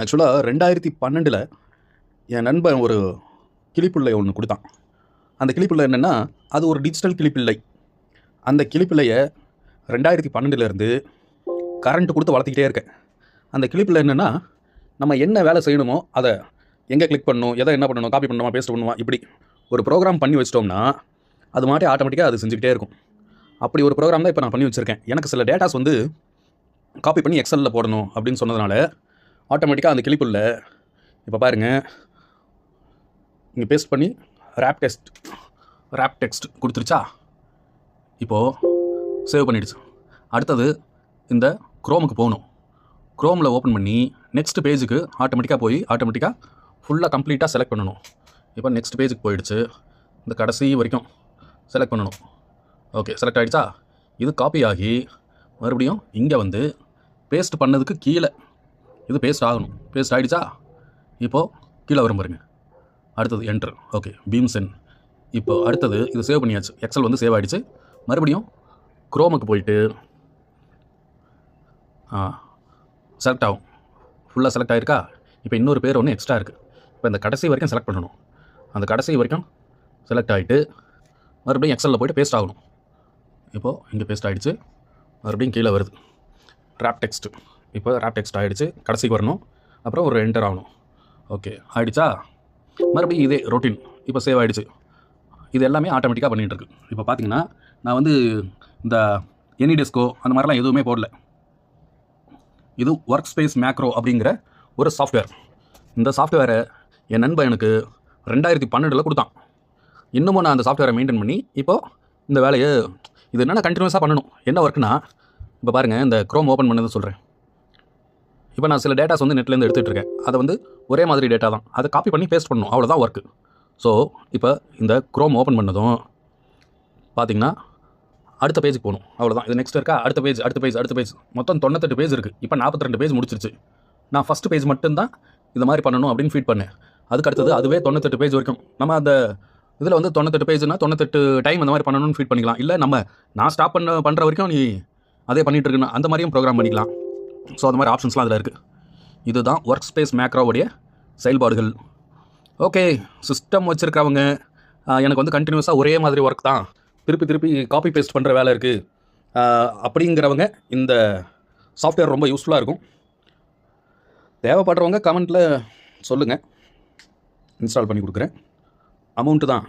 ஆக்சுவலாக ரெண்டாயிரத்தி பன்னெண்டில் என் நண்பன் ஒரு கிளிப்பிள்ளை ஒன்று கொடுத்தான். அந்த கிளிப்பிள்ளை என்னென்னா அது ஒரு டிஜிட்டல் கிளிப்பிள்ளை. அந்த கிளிப்பிள்ளையை ரெண்டாயிரத்தி பன்னெண்டுலேருந்து கரண்ட் கொடுத்து வளர்த்துக்கிட்டே இருக்கேன். அந்த கிளிப்பில் என்னென்னா நம்ம என்ன வேலை செய்யணுமோ அதை எங்கே கிளிக் பண்ணணும் எதை என்ன பண்ணணும் காப்பி பண்ணணுமா பேஸ்ட் பண்ணுமா இப்படி ஒரு ப்ரோக்ராம் பண்ணி வச்சிட்டோம்னா அது மாட்டி ஆட்டோமேட்டிக்காக அது செஞ்சுக்கிட்டே இருக்கும். அப்படி ஒரு ப்ரோக்ராம் தான் இப்போ நான் பண்ணி வச்சுருக்கேன். எனக்கு சில டேட்டாஸ் வந்து காப்பி பண்ணி எக்ஸலில் போடணும் அப்படின்னு சொன்னதுனால ஆட்டோமேட்டிக்காக அந்த கிளிப்புள்ள இப்போ பாருங்கள் இங்கே பேஸ்ட் பண்ணி ரேப் டெஸ்ட் ரேப் டெக்ஸ்ட் கொடுத்துருச்சா? இப்போது சேவ் பண்ணிடுச்சு. அடுத்தது இந்த குரோமுக்கு போகணும். குரோமில் ஓப்பன் பண்ணி நெக்ஸ்ட் பேஜுக்கு ஆட்டோமேட்டிக்காக போய் ஆட்டோமேட்டிக்காக ஃபுல்லாக கம்ப்ளீட்டாக செலக்ட் பண்ணணும். இப்போ நெக்ஸ்ட் பேஜுக்கு போயிடுச்சு. இந்த கடைசி வரைக்கும் செலக்ட் பண்ணணும். ஓகே செலக்ட் ஆகிடுச்சா இது காப்பி ஆகி மறுபடியும் இங்கே வந்து பேஸ்ட் பண்ணதுக்கு கீழே இது பேஸ்ட் ஆகணும். பேஸ்ட் ஆகிடுச்சா இப்போது கீழே வரும் பாருங்க. அடுத்தது என்ட்ரு ஓகே பீம்சென் இப்போ அடுத்தது இது சேவ் பண்ணியாச்சு. எக்ஸல் வந்து சேவ் ஆகிடுச்சு மறுபடியும் குரோமுக்கு போயிட்டு செலக்ட் ஆகும். ஃபுல்லாக செலக்ட் ஆகிருக்கா இப்போ இன்னொரு பேர் ஒன்று எக்ஸ்ட்ரா இருக்குது இப்போ இந்த கடைசி வரைக்கும் செலக்ட் பண்ணணும். அந்த கடைசி வரைக்கும் செலக்ட் ஆகிட்டு மறுபடியும் எக்ஸலில் போயிட்டு பேஸ்ட் ஆகணும். இப்போது இங்கே பேஸ்ட் ஆகிடுச்சு மறுபடியும் கீழே வருது. ரேப் டெக்ஸ்ட்டு இப்போ ரேப் டெக்ஸ்ட் ஆகிடுச்சு கடைசிக்கு வரணும். அப்புறம் ஒரு என்டர் ஆகணும். ஓகே ஆகிடுச்சா மறுபடியும் இதே ரொட்டீன் இப்போ சேவ் ஆகிடுச்சு இது எல்லாமே ஆட்டோமேட்டிக்காக பண்ணிகிட்டு இருக்கு. இப்போ பார்த்தீங்கன்னா நான் வந்து இந்த எனி டெஸ்கோ அந்த மாதிரிலாம் எதுவுமே போடல. இது ஒர்க் ஸ்பேஸ் மேக்ரோ அப்படிங்கிற ஒரு சாஃப்ட்வேர் இந்த சாஃப்ட்வேரை என் நண்பன் எனக்கு ரெண்டாயிரத்தி பன்னெண்டில் கொடுத்தான். இன்னமும் நான் அந்த சாஃப்ட்வேரை மெயின்டைன் பண்ணி இப்போது இந்த வேலையை இது என்னென்ன கண்டினியூஸாக பண்ணணும். என்ன ஒர்க்குனா இப்போ பாருங்கள் இந்த க்ரோம் ஓப்பன் பண்ணதை சொல்கிறேன் இப்போ நான் சில டேட்டாஸ் வந்து நெட்லேருந்து எடுத்துகிட்டு இருக்கேன். அதை வந்து ஒரே மாதிரி டேட்டா தான். அதை காப்பி பண்ணி பேஸ்ட் பண்ணணும். அவ்வளோதான் ஒர்க்கு ஸோ இப்போ இந்த க்ரோம் ஓப்பன் பண்ணதும் பார்த்தீங்கன்னா அடுத்த பேஜுக்கு போகணும். அவ்வளோதான் இது நெக்ஸ்ட் இருக்கா? அடுத்த பேஜ் அடுத்த பேஜ் அடுத்த பேஜ் மொத்தம் தொண்ணூத்தெட்டு பேஜ் இருக்குது இப்போ நாற்பத்தி ரெண்டு பேஜ் முடிச்சிருச்சு. நான் ஃபஸ்ட் பேஜ் மட்டும்தான் இந்த மாதிரி பண்ணணும் அப்படின்னு ஃபீட் பண்ணேன். அதுக்கு அடுத்தது அதுவே தொண்ணூத்தெட்டு பேஜ் வரைக்கும். நம்ம அந்த இதில் வந்து தொண்ணூத்தெட்டு பேஜ்னா தொண்ணூத்தெட்டு டைம் அந்த மாதிரி பண்ணணும்னு ஃபீட் பண்ணிக்கலாம். இல்லை நம்ம நான் ஸ்டாப் பண்ண பண்ணுற வரைக்கும் நீ அதே பண்ணிகிட்டு இருக்கணும். அந்த மாதிரியும் ப்ரோக்ராம் பண்ணிக்கலாம். ஸோ அந்த மாதிரி ஆப்ஷன்ஸ்லாம் அதில் இருக்குது இதுதான் ஒர்க் ஸ்பேஸ் மேக்ரோவுடைய செயல்பாடுகள். ஓகே சிஸ்டம் வச்சுருக்கவங்க எனக்கு வந்து கண்டினியூஸாக ஒரே மாதிரி ஒர்க் தான். திருப்பி திருப்பி காப்பி பேஸ்ட் பண்ணுற வேலை இருக்குது அப்படிங்கிறவங்க இந்த சாஃப்ட்வேர் ரொம்ப யூஸ்ஃபுல்லாக இருக்கும். தேவைப்படுறவங்க கமெண்ட்டில் சொல்லுங்கள் இன்ஸ்டால் பண்ணி கொடுக்குறேன். அமௌண்ட்டு தான்.